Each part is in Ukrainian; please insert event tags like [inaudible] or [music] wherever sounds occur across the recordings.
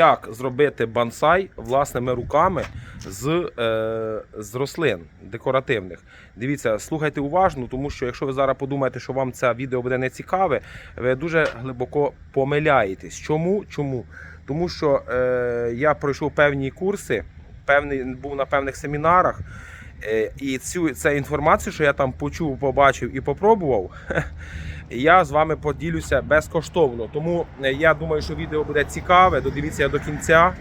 Як зробити бонсай власними руками з, е, з рослин декоративних? Дивіться, слухайте уважно, тому що якщо ви зараз подумаєте, що вам це відео буде не цікаве, ви дуже глибоко помиляєтесь. Чому? Чому? Тому що е, я пройшов певні курси, певний, був на певних семінарах, е, і цю це інформацію, що я там почув, побачив і попробував. [laughs] Я з вами поділюся безкоштовно. Тому е, я думаю, що відео буде цікаве. Додивіться до кінця.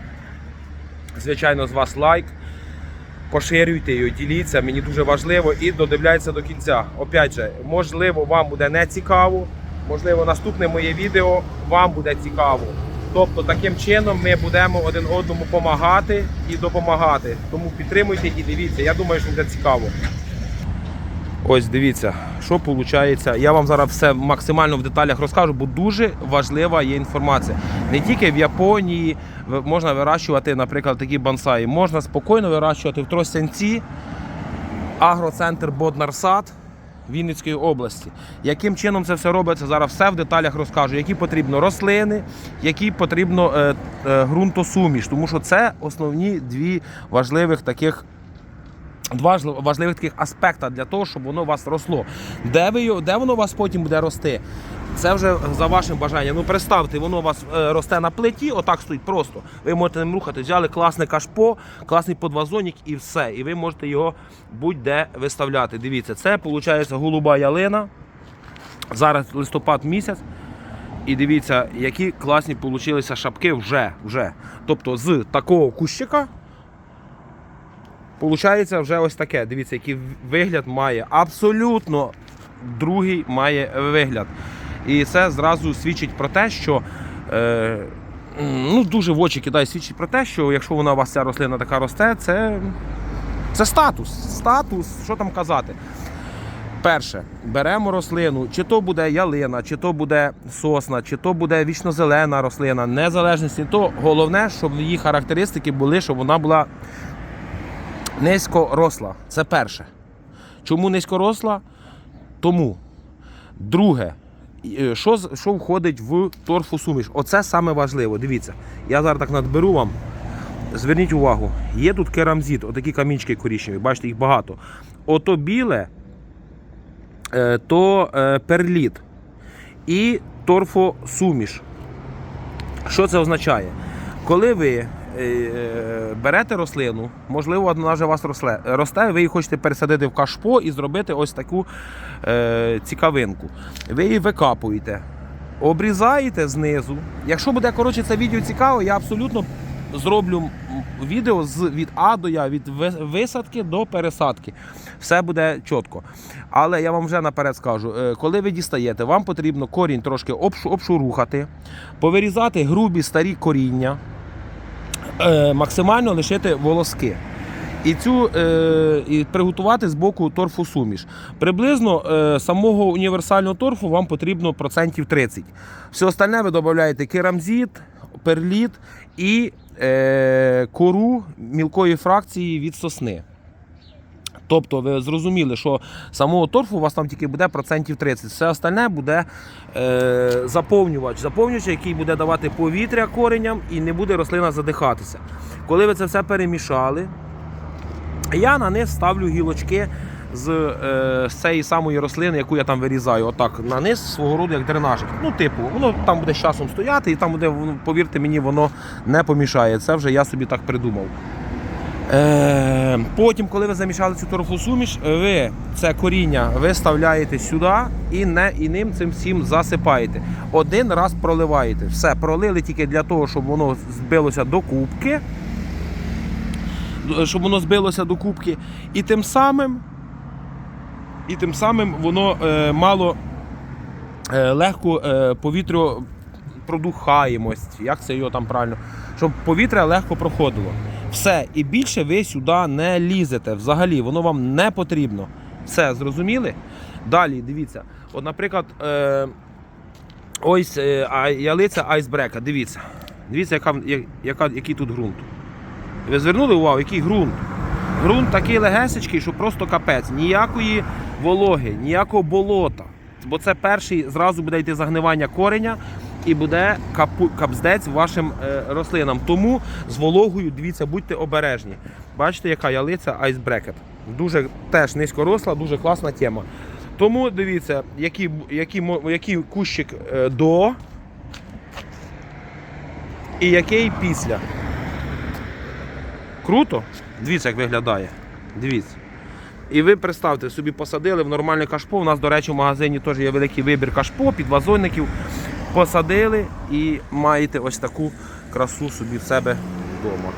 Звичайно, з вас лайк. Поширюйте його, діліться, мені дуже важливо і додивляйтеся до кінця. Опять же, можливо, вам буде не цікаво, можливо, наступне моє відео вам буде цікаво. Тобто, таким чином ми будемо один одному допомагати і допомагати. Тому підтримуйте і дивіться. Я думаю, що буде цікаво. Ось дивіться, що виходить. Я вам зараз все максимально в деталях розкажу, бо дуже важлива є інформація. Не тільки в Японії можна вирощувати, наприклад, такі бонсаї, можна спокійно вирощувати в Тростянці, агроцентр Боднарсад Вінницької області. Яким чином це все робиться, зараз все в деталях розкажу. Які потрібно рослини, які потрібно е, е, ґрунтосуміш, тому що це основні дві важливих таких два важливих таких аспекта для того, щоб воно у вас росло. Де, ви, де воно у вас потім буде рости? Це вже за вашим бажанням. Ну, представте, воно у вас е, росте на плиті, отак стоїть просто. Ви можете ним рухати, взяли класне кашпо, класний подвазонник і все. І ви можете його будь-де виставляти. Дивіться, це виходить голуба ялина. Зараз листопад місяць. І дивіться, які класні получилися шапки вже. вже. Тобто з такого кущика Получається вже ось таке. Дивіться, який вигляд має. Абсолютно другий має вигляд. І це зразу свідчить про те, що е, ну, дуже в очі кидає, свідчить про те, що якщо вона у вас ця рослина така росте, це, це статус. Статус, що там казати. Перше, беремо рослину, чи то буде ялина, чи то буде сосна, чи то буде вічнозелена рослина, незалежності, то головне, щоб її характеристики були, щоб вона була низькоросла. Це перше. Чому низькоросла? Тому. Друге, е, що, що входить в торфосуміш? Оце саме важливо. Дивіться, я зараз так надберу вам. Зверніть увагу, є тут керамзит, отакі камінчики корічневі, бачите, їх багато. Ото біле, е, то е, перліт і торфосуміш. Що це означає? Коли ви берете рослину, можливо, вона вже у вас росле, росте, ви її хочете пересадити в кашпо і зробити ось таку е, цікавинку. Ви її викапуєте, обрізаєте знизу. Якщо буде коротше, це відео цікаво, я абсолютно зроблю відео з від А до Я, від висадки до пересадки. Все буде чітко. Але я вам вже наперед скажу, е, коли ви дістаєте, вам потрібно корінь трошки обшурухати, повирізати грубі старі коріння, е, максимально лишити волоски. І цю е, і приготувати з боку торфу суміш. Приблизно е, самого універсального торфу вам потрібно процентів 30. Все остальне ви додаєте керамзіт, перліт і е, кору мілкої фракції від сосни. Тобто ви зрозуміли, що самого торфу у вас там тільки буде процентів 30. Все остальне буде е, заповнювач. Заповнювач, який буде давати повітря кореням і не буде рослина задихатися. Коли ви це все перемішали, я на низ ставлю гілочки з, е, з цієї самої рослини, яку я там вирізаю. Отак на низ свого роду як дренажик. Ну, типу, воно там буде з часом стояти, і там буде, повірте мені, воно не помішає. Це вже я собі так придумав. Е, потім, коли ви замішали цю торфосуміш, ви це коріння виставляєте сюди і, не, і ним цим всім засипаєте. Один раз проливаєте. Все, пролили тільки для того, щоб воно збилося до кубки. Щоб воно збилося до кубки. І тим самим, і тим самим воно е, мало е, легку е, повітрю продухаємость. Як це його там правильно? Щоб повітря легко проходило. Все, і більше ви сюди не лізете. Взагалі, воно вам не потрібно. Все, зрозуміли? Далі, дивіться. От, наприклад, е, ось е, ялиця айсбрека. Дивіться. Дивіться, яка, яка, який тут ґрунт. Ви звернули увагу, який ґрунт? Ґрунт такий легесечкий, що просто капець. Ніякої вологи, ніякого болота. Бо це перший зразу буде йти загнивання кореня. І буде капздець вашим е, рослинам. Тому з вологою, дивіться, будьте обережні. Бачите, яка ялиця Bracket. Дуже теж низькоросла, дуже класна тема. Тому дивіться, який, який, який кущик е, до і який після. Круто? Дивіться, як виглядає. Дивіться. І ви представте, собі посадили в нормальне кашпо. У нас, до речі, в магазині теж є великий вибір кашпо, підвазонників. Посадили і маєте ось таку красу собі в себе вдома.